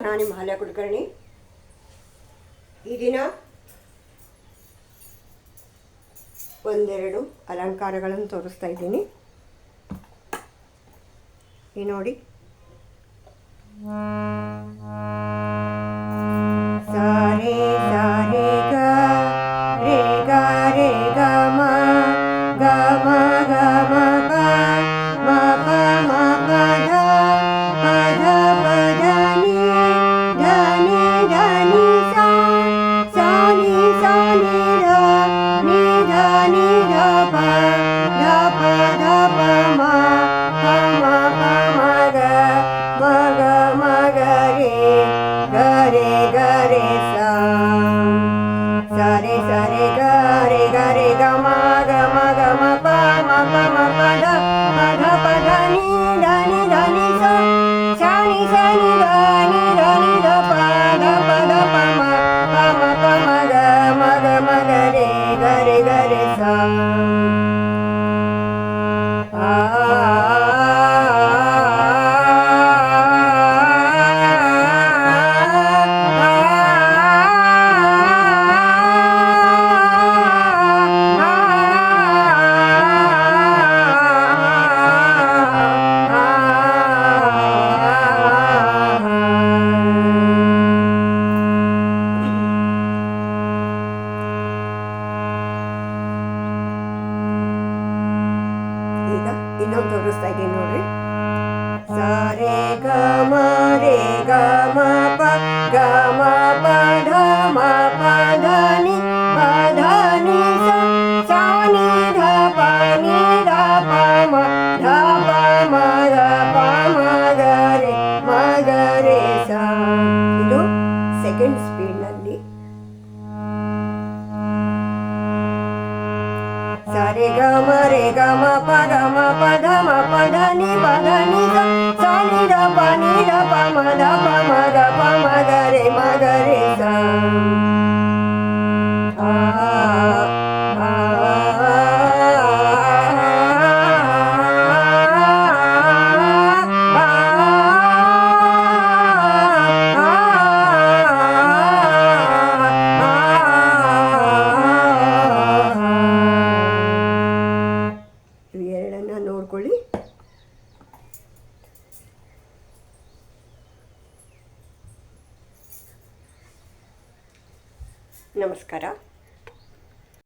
ರಾಣಿ ನಿಮ್ಮ ಹಾಲ ಈ ದಿನ ಒಂದೆರಡು ಅಲಂಕಾರಗಳನ್ನು ತೋರಿಸ್ತಾ ಇದ್ದೀನಿ. ಈ ನೋಡಿ. ಈಗ ಇನ್ನೊಂದು ತೋರಿಸ್ತಾ ಇದ್ದೀನಿ ನೋಡಿರಿ रे ग म रे ग म प ध म प ध म प ध नि प ध नि ग सा नि ध प नि ध प म ध प ನಮಸ್ಕಾರ.